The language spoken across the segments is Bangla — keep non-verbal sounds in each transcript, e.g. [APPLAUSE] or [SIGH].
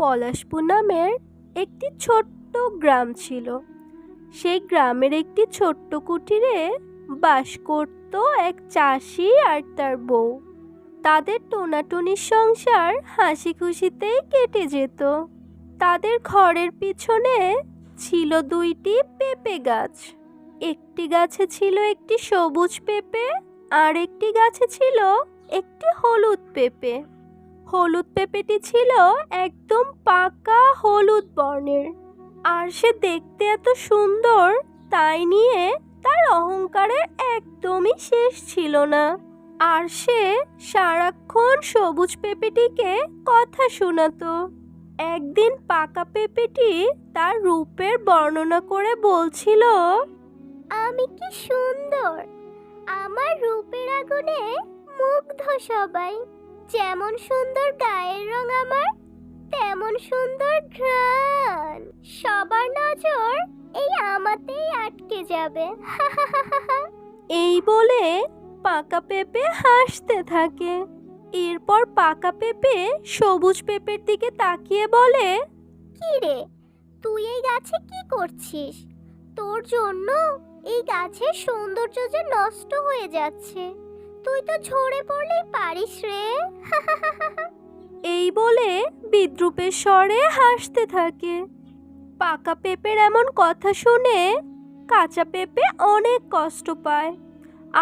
পলাশপুর নামের একটি ছোট্ট গ্রাম ছিল। সেই গ্রামের একটি ছোট্ট কুটিরে বাস করত এক চাষি আর তার বউ। তাদের টোনাটুনির সংসার হাসি খুশিতেই কেটে যেত। তাদের ঘরের পিছনে ছিল দুইটি পেঁপে গাছ। একটি গাছে ছিল একটি সবুজ পেঁপে আর একটি গাছে ছিল একটি হলুদ পেঁপে। হলুদ পেঁপেটি ছিল একদম পাকা হলুদ বর্ণের। আর সে দেখতে এত সুন্দর, তাই নিয়ে তার অহংকারের একদমই শেষ ছিল না। আর সে সারাক্ষণ সবুজ পেঁপেটিকে কথা শোনাতো। একদিন পাকা পেঁপেটি তার রূপের বর্ণনা করে বলছিল, আমি কি সুন্দর! আমার রূপের আগুনে মুগ্ধ সবাই। যেমন সুন্দর গায়ের রং আমার, তেমন সুন্দর ঘ্রাণ। সবার নজর এই আমাতেই আটকে যাবে। [LAUGHS] এই বলে পাকা পেঁপে হাসতে থাকে। এরপর পাকা পেঁপে সবুজ পেঁপের দিকে তাকিয়ে বলে কি রে তুই এই গাছে কি করছিস? তোর জন্য এই গাছের সৌন্দর্য যে নষ্ট হয়ে যাচ্ছে। তুই তো ঝরে পড়লেই পারিস রে। এই বলে বিদ্রুপের স্বরে হাসতে থাকে। পাকা পেঁপের এমন কথা শুনে কাঁচা পেঁপে অনেক কষ্ট পায়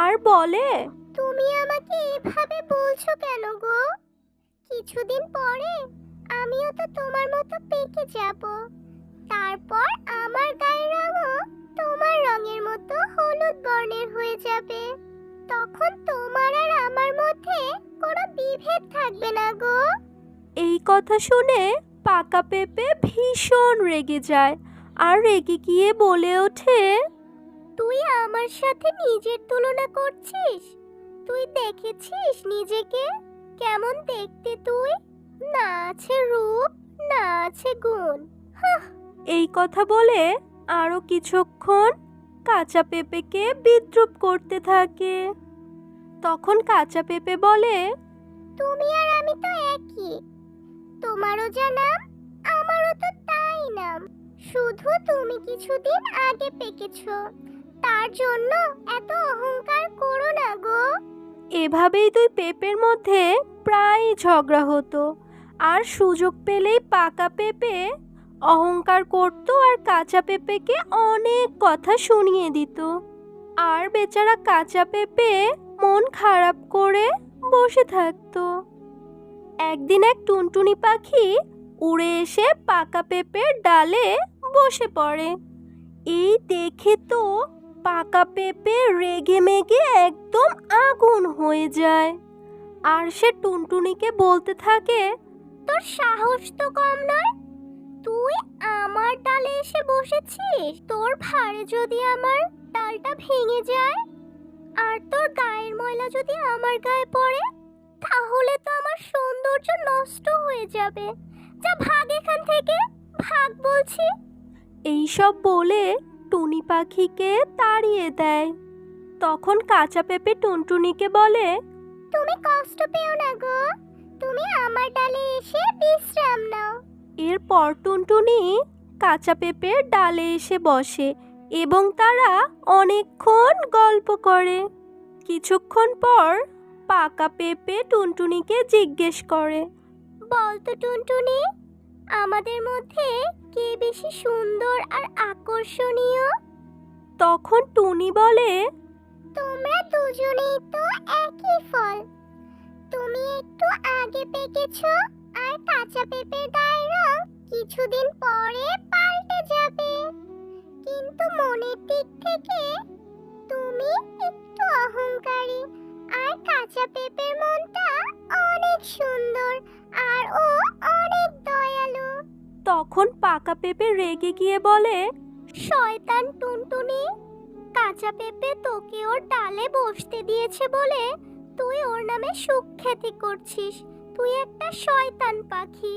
আর বলে তুমি আমাকে এভাবে বলছো কেন গো? কিছুদিন পরে আমিও তো তোমার মতো পেকে যাব। তারপর আমার গায়ের রঙও তোমার রঙের মতো হলুদ বর্ণের হয়ে যাবে। তখন তোমার আর আমার মধ্যে কোনো বিভেদ থাকবে না গো। এই কথা শুনে পাকা পেঁপে ভীষণ রেগে যায় আর রেগে গিয়ে বলে ওঠে তুই আমার সাথে নিজের তুলনা করছিস? তুই দেখেছিস নিজেকে? কেমন দেখতে তুই? না আছে রূপ না আছে গুণ। এই কথা বলে আরও কিছুক্ষণ কাঁচা পেঁপেকে বিদ্রুপ করতে থাকে। তখন কাঁচা পেঁপে বলে তুমি আর আমি তো একই। তোমারও যা নাম আমারও তো তাই নাম। শুধু তুমি কিছুদিন আগে পেকেছো। তার জন্য এত অহংকার করো না গো। এভাবেই দুই পেঁপের মধ্যে প্রায়ই ঝগড়া হতো। আর সুযোগ পেলেই পাকা পেঁপে অহংকার করত আর কাঁচা পেঁপেকে অনেক কথা শুনিয়ে দিত। আর বেচারা কাঁচা পেঁপে মন খারাপ করে বসে থাকতো। একদিন এক টুনটুনি পাখি উড়ে এসে পাকা পেঁপের ডালে বসে পড়ে। এই দেখে তো পাকা পেঁপে রেগে মেগে একদম আগুন হয়ে যায়। আর সে টুনটুনিকে বলতে থাকে, তোর সাহস তো কম নয়। তুই আমার ডালে এসে বসেছিস। তোর ভারে যদি আমার ডালটা ভেঙে যায় আর তোর গায়ের ময়লা যদি আমার গায়ে পড়ে তাহলে তো আমার সৌন্দর্য নষ্ট হয়ে যাবে। যা ভাগ এখান থেকে ভাগ বলছি। এইসব বলে টুনি পাখিকে তাড়িয়ে দেয়। তখন কাঁচা পেঁপে টুনটুনিকে বলে তুমি কষ্ট পেও না গো। তুমি আমার ডালে এসে বিশ্রাম নাও। এরপর টুনটুনি কাঁচা পেঁপের ডালে এসে বসে। এবং তারা অনেকক্ষণ গল্প করে। কিছুক্ষণ পর পাকা পেঁপে টুনটুনিকে জিজ্ঞেস করে বলতো টুনটুনি আমাদের মধ্যে কে বেশি সুন্দর আর আকর্ষণীয়? তখন টুনি বলে তোমরা দুজনেই তো একই ফল। তুমি একটু আগে পেকেছো আর কাঁচা পেঁপের গায়ের রং কিছুদিন পরে পাল্টে যাবে। কিন্তু মনের দিক থেকে তুমি একটু অহংকারী। আর কাঁচা পেঁপের মনটা অনেক সুন্দর আর ও অনেক দয়ালু। তখন পাকা পেঁপে রেগে গিয়ে বলে শয়তান টুনটুনি কাঁচা পেঁপে তোকে ওর ডালে বসতে দিয়েছে বলে তুই ওর নামে সুখ্যাতি করছিস। তুই একটা শয়তান পাখি।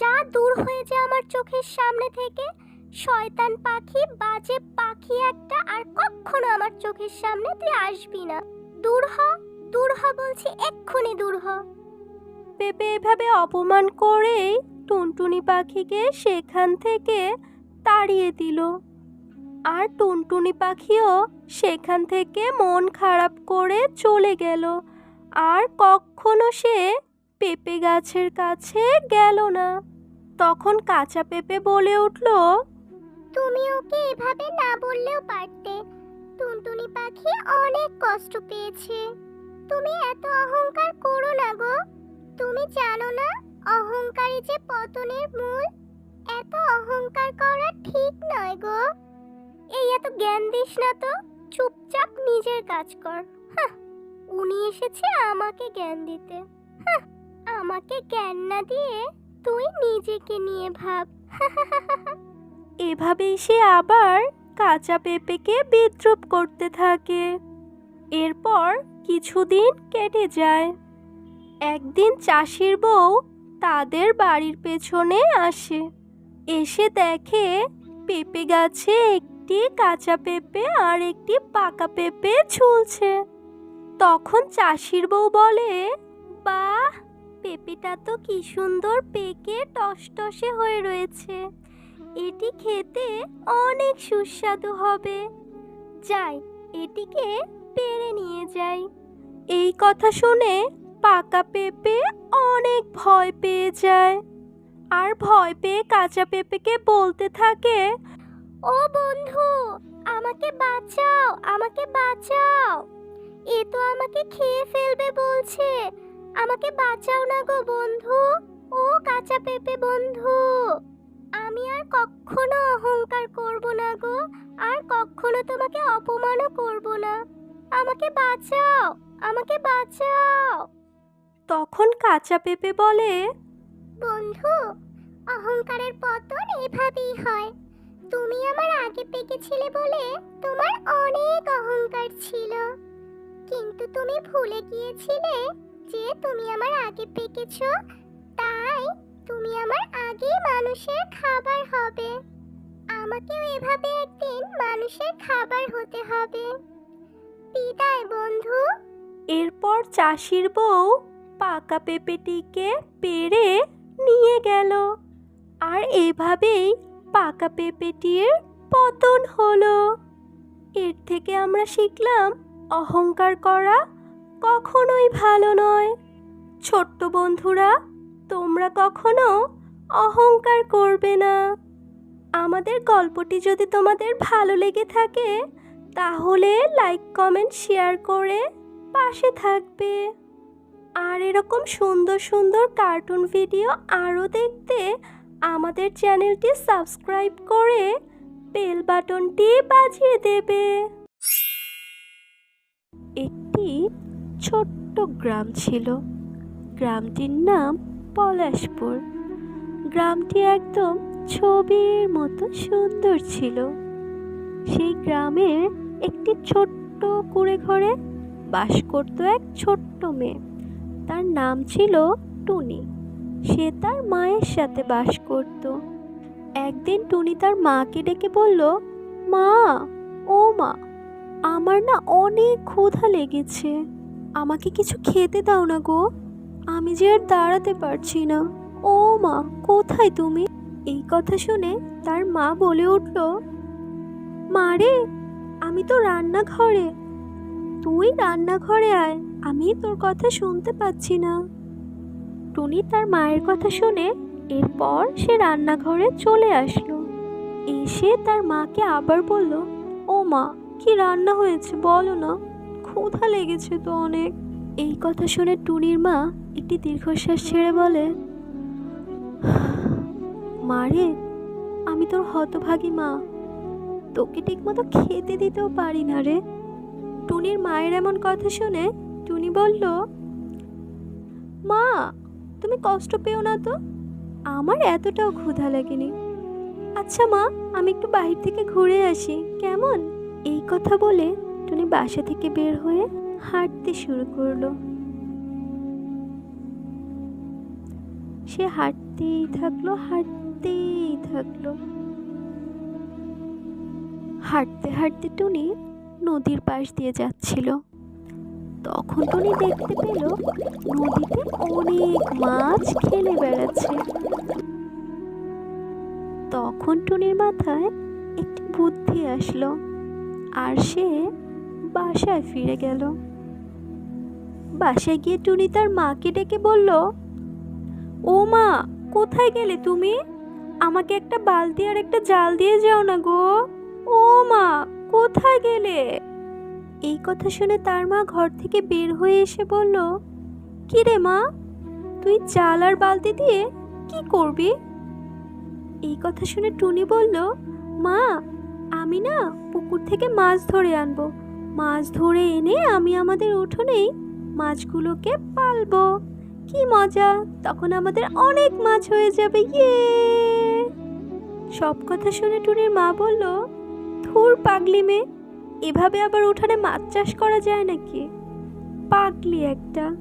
যা দূর হয়ে যা আমার চোখের সামনে থেকে শয়তান পাখি, বাজে পাখি একটা আর কখনো আমার চোখের সামনে তুই আসবি না। দূর হ দূর হ বলছি, এক্ষুনি দূর হ। পেঁপে এভাবে অপমান করেই টুনটুনি পাখিকে সেখান থেকে তাড়িয়ে দিল। আর টুনটুনি পাখিও সেখান থেকে মন খারাপ করে চলে গেল। আর কখনো সে পেঁপে গাছের কাছে গেল না। তখন কাঁচা পেঁপে বলে উঠল তুমি ওকে এভাবে না বললেও পারতে। টুনটুনি পাখি অনেক কষ্ট পেয়েছে। তুমি এত অহংকার করো না গো। তুমি জানো না অহংকারী যে পতনের মূল? এত অহংকার করা ঠিক নয় গো। এই এত জ্ঞান দিস না তো, চুপচাপ নিজের কাজ কর। উনি এসেছে আমাকে জ্ঞান দিতে। আমাকে জ্ঞান না দিয়ে তুই নিজেকে নিয়ে ভাব। [LAUGHS] এভাবেই সে আবার কাঁচা পেঁপেকে বিদ্রুপ করতে থাকে। এরপর কিছুদিন কেটে যায়। একদিন চাষির বউ তাদের বাড়ির পেছনে আসে। এসে দেখে পেঁপে গাছে একটি কাঁচা পেঁপে আর একটি পাকা পেঁপে ঝুলছে। তখন চাষির বউ বলে, বাহ, পেঁপেটা তো কি সুন্দর পেকে টসটসে হয়ে রয়েছে। এটি খেতে অনেক সুস্বাদু হবে। যাই, এটিকে পেরে নিয়ে যাই। এই কথা শুনে পাকা পেঁপে অনেক ভয় পেয়ে যায়। আর ভয় পেয়ে কাঁচা পেঁপেকে বলতে থাকে, ও বন্ধু, আমাকে বাঁচাও আমাকে বাঁচাও। এ তো আমাকে খেয়ে ফেলবে বলছে। আমাকে বাঁচাও না গো বন্ধু, ও কাঁচা পেঁপে বন্ধু। আমি আর কখনো অহংকার করব না গো আর কখনো তোমাকে অপমানও করব না। আমাকে বাঁচাও আমাকে বাঁচাও। তখন কাঁচা পেঁপে বলে বন্ধু অহংকারের পতন এভাবেই হয়। তুমি আমার আগে পেকেছিলে বলে তোমার অনেক অহংকার ছিল। কিন্তু তুমি ভুলে গিয়েছিলে যে তুমি আমার আগে পেকেছ তুমি আমার আগে মানুষের খাবার হবে। আমাকেও এভাবে একদিন মানুষের খাবার হতে হবে। বিদায়, বন্ধু। এরপর চাষির বউ পাকা পেঁপেটিকে পেরে নিয়ে গেল। আর এভাবেই পাকা পেঁপেটির পতন হলো। এর থেকে আমরা শিখলাম, অহংকার করা কখনোই ভালো নয়। ছোট্ট বন্ধুরা তোমরা কখনো অহংকার করবে না। আমাদের গল্পটি যদি তোমাদের ভালো লেগে থাকে, তাহলে লাইক কমেন্ট শেয়ার করে পাশে থাকবে। আর এরকম সুন্দর সুন্দর কার্টুন ভিডিও আরও দেখতে আমাদের চ্যানেলটি সাবস্ক্রাইব করে বেল বাটনটি বাজিয়ে দেবে। একটি ছোট্ট গ্রাম ছিল। গ্রামটির নাম পলাশপুর। গ্রামটি একদম ছবির মতো সুন্দর ছিল। সেই গ্রামের একটি ছোট্ট কুড়ে ঘরে বাস করতো এক ছোট্ট মেয়ে। তার নাম ছিল টুনি। সে তার মায়ের সাথে বাস করত। একদিন টুনি তার মাকে ডেকে বলল, মা, ও মা, আমার না অনেক ক্ষুধা লেগেছে। আমাকে কিছু খেতে দাও না গো। আমি যে আর দাঁড়াতে পারছি না। ও মা, কোথায় তুমি? এই কথা শুনে তার মা বলে উঠল মারে আমি তো রান্নাঘরে। তুই রান্নাঘরে আয়, আমি তোর কথা শুনতে পাচ্ছি না। টুনি তার মায়ের কথা শুনে এরপর সে রান্নাঘরে চলে আসলো। এসে তার মাকে আবার বলল, ও মা, কি রান্না হয়েছে বলো না? ক্ষুধা লেগেছে তো অনেক। এই কথা শুনে টুনির মা একটি দীর্ঘশ্বাস ছেড়ে বলে মারে আমি তোর হতভাগী মা। তোকে ঠিকমতো খেতে দিতেও পারি না রে। টুনির মায়ের এমন কথা শুনে টুনি বলল, মা, তুমি কষ্ট পেও না তো? আমার এতটাও ক্ষুধা লাগেনি। আচ্ছা মা, আমি একটু বাহির থেকে ঘুরে আসি, কেমন? এই কথা বলে টুনি বাসা থেকে বের হয়ে হাঁটতে শুরু করল। সে হাঁটতেই থাকল হাঁটতেই থাকল। হাঁটতে হাঁটতে টুনি নদীর পাশ দিয়ে যাচ্ছিল। তখন টুনি দেখতে পেল নদীতে অনেক মাছ খেলে বেড়াচ্ছে। তখন টুনির মাথায় একটি বুদ্ধি আসলো, আর সে বাসায় ফিরে গেল। বাসায় গিয়ে টুনি তার মাকে ডেকে বলল, ও মা, কোথায় গেলে তুমি? আমাকে একটা বালতি আর একটা জাল দিয়ে যাও না গো। ও মা, কোথায় গেলে? এই কথা শুনে তার মা ঘর থেকে বের হয়ে এসে বলল, কি রে মা, তুই জাল আর বালতি দিয়ে কি করবি? এই কথা শুনে টুনি বলল, মা, আমি না পুকুর থেকে মাছ ধরে আনব। মাছ ধরে এনে আমি আমাদের উঠোনেই মাছগুলোকে পালবো। কি মজা, তখন আমাদের অনেক মাছ হয়ে যাবে ইয়ে। সব কথা শুনে টুনির মা বলল, ধুর পাগলি মেয়ে, এভাবে আবার উঠানে মাছ চাষ করা যায় নাকি? পাগলি একটা।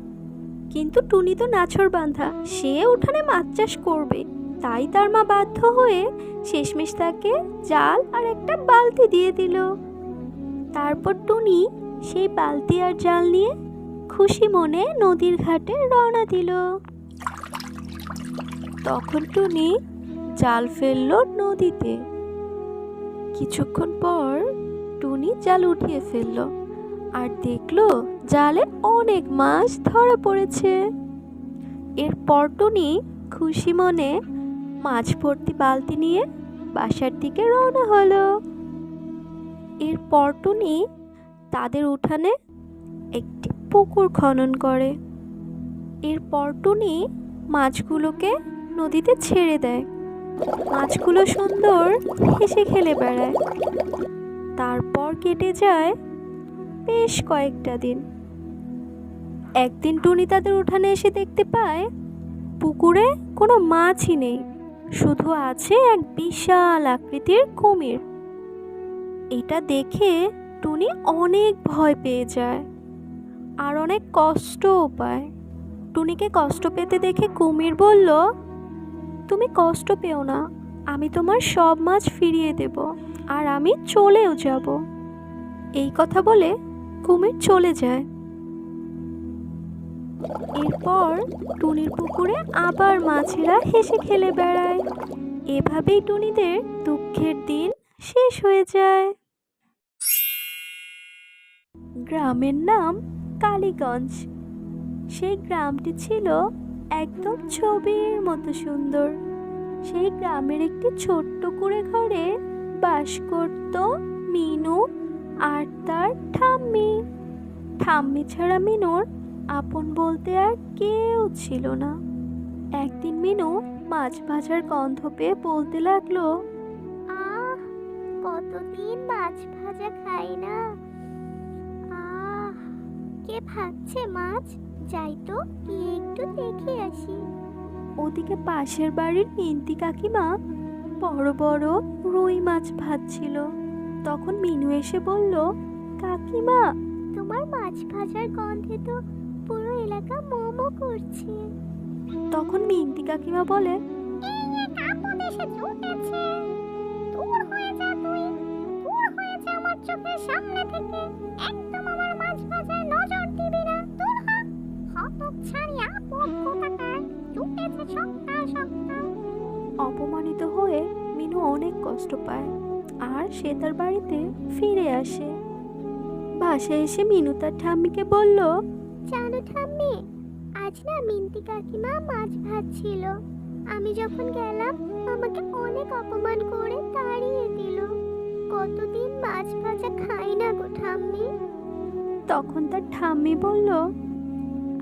কিন্তু টুনি তো নাছর বান্ধা, সে উঠানে মাছ চাষ করবে। তাই তার মা বাধ্য হয়ে শেষমেশ তাকে জাল আর একটা বালতি দিয়ে দিল। তারপর টুনি সেই বালতি আর জাল নিয়ে খুশি মনে নদীর ঘাটে রওনা দিল। তখন টুনি জাল ফেলল নদীতে। কিছুক্ষণ পর টুনি জাল উঠিয়ে ফেলল আর দেখল জালে অনেক মাছ ধরা পড়েছে। এরপর টুনি খুশি মনে মাছ ভর্তি বালতি নিয়ে বাসার দিকে রওনা হলো। এরপর টুনি তাদের উঠানে একটি পুকুর খনন করে। এরপর টুনি মাছগুলোকে নদীতে ছেড়ে দেয়। মাছগুলো সুন্দর হেসে খেলে বেড়ায়। তারপর কেটে যায় বেশ কয়েকটা দিন। একদিন টুনি তাদের উঠানে এসে দেখতে পায়, পুকুরে কোনো মাছই নেই। শুধু আছে এক বিশাল আকৃতির কুমির। এটা দেখে টুনি অনেক ভয় পেয়ে যায় আর অনেক কষ্টও পায়। টুনিকে কষ্ট পেতে দেখে কুমির বলল, তুমি কষ্ট পেও না, আমি তোমার সব মাছ ফিরিয়ে দেব আর আমি চলেও যাব। এই কথা বলে কুমির চলে যায়। এরপর টুনির পুকুরে আবার মাছেরা হেসে খেলে বেড়ায়। এভাবেই টুনিদের দুঃখের দিন শেষ হয়ে যায়। গ্রামের নাম কালীগঞ্জ। সেই গ্রামটি ছিল একদম ছবির মতো সুন্দর। সেই গ্রামের একটি ছোট্ট কুড়ে ঘরে বাস করত মিনু আর তার ঠাম্মি। ঠাম্মি ছাড়া মিনুর আপন বলতে আর কেউ ছিল না। একদিন মিনু মাছ ভাজার গন্ধ পেয়ে বলতে লাগল কতদিন মাছ ভাজা খাই না। আহ কে ভাজছে মাছ? যাই তো গিয়ে একটু দেখে আসি। ওদিকে পাশের বাড়ির মিন্তি কাকিমা বড় বড় রুই মাছ ভাজছিল। তখন মিনু এসে বলল কাকিমা! তোমার মাছ ভাজার গন্ধে তো পুরো এলাকা মোমো করছে। তখন মিন্তি কাকিমা বলে এসে চোখের সামনে থেকে একদম আমার মাছ ভাজায় নজর দিবি না দূর হ। কোথাকার? অপমানিত হয়ে মিনু অনেক কষ্ট পায় আর সে তার বাড়িতে ফিরে আসে। বাসায় এসে মিনু তার ঠাম্মিকে বলল জানো ঠাম্মি আজ না মিন্তি কাকিমা মাছ ভাজছিল আমি যখন গেলাম আমাকে অনেক অপমান করে তাড়িয়ে দিল। কতদিন মাছ ভাজা খাই না গো ঠাম্মি? তখন তার ঠাম্মি বলল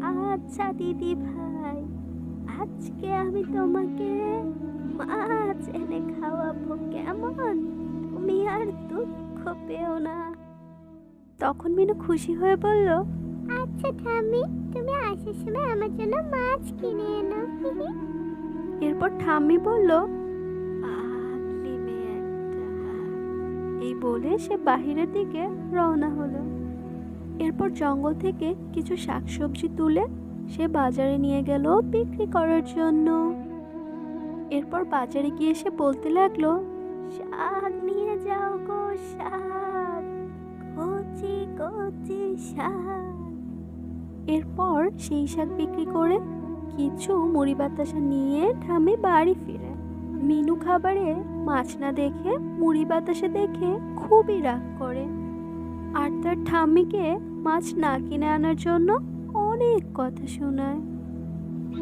আচ্ছা দিদি ভাই আজকে আমি তোমাকে মাছ এনে খাওয়াবো কেমন? তুমি আর দুঃখ পেও না। তখন মিনু খুশি হয়ে বলল আচ্ছা ঠাম্মি তুমি আসার সময় আমার জন্য মাছ কিনে এনো। এরপর ঠাম্মি বলল বলে সে বাহিরের দিকে রওনা হলো। এরপর জঙ্গল থেকে কিছু শাকসবজি তুলে সে বাজারে নিয়ে গেল বিক্রি করার জন্য। এরপর বাজারে গিয়ে সে বলতে লাগল, শাক নিয়ে যাও গো শাক, কচি কচি শাক। এরপর সেই শাক বিক্রি করে কিছু মুড়ি বাতাসা নিয়ে ঠামে বাড়ি ফিরে। মিনু খাবারে মাছ না দেখে, মুড়ি বাতাসে দেখে খুবই রাগ করে। আর তার ঠাম্মিকে মাছ না কিনে আনার জন্য অনেক কথা শোনায়।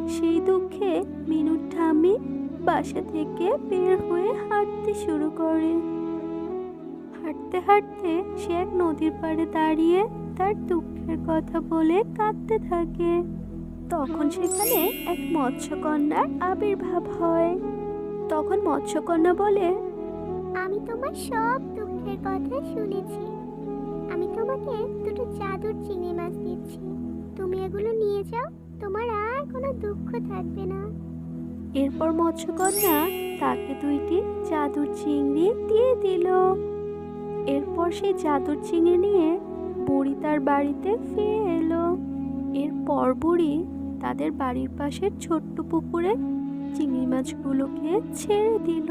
সেই দুঃখে মিনুর ঠাম্মি বাসা থেকে বের হয়ে হাঁটতে শুরু করে। হাঁটতে হাঁটতে সে এক নদীর পাড়ে দাঁড়িয়ে তার দুঃখের কথা বলে কাঁদতে থাকে। তখন সেখানে এক মৎস্যকন্যার আবির্ভাব হয়। তখন মৎস্যকন্যা বলে আমি তোমার সব দুঃখের কথা শুনেছি। আমি তোমাকে দুটো জাদুর চিংড়ি মাছ দিচ্ছি। তুমি এগুলো নিয়ে যাও তোমার আর কোনো দুঃখ থাকবে না। এরপর মৎস্যকন্যা তাকে দুইটি জাদুর চিংড়ি দিয়ে দিল। এরপর সেই জাদুর চিংড়ি নিয়ে বুড়ি তার বাড়িতে ফিরে এলো। এরপর বুড়ি তাদের বাড়ির পাশের ছোট্ট পুকুরে চিংড়ি মাছগুলোকে ছেড়ে দিল।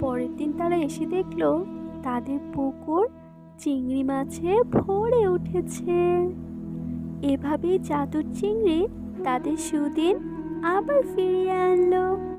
পরের দিন তারা এসে দেখল তাদের পুকুর চিংড়ি মাছে ভরে উঠেছে। এভাবেই জাদুর চিংড়ি তাদের সুদিন আবার ফিরিয়ে আনলো।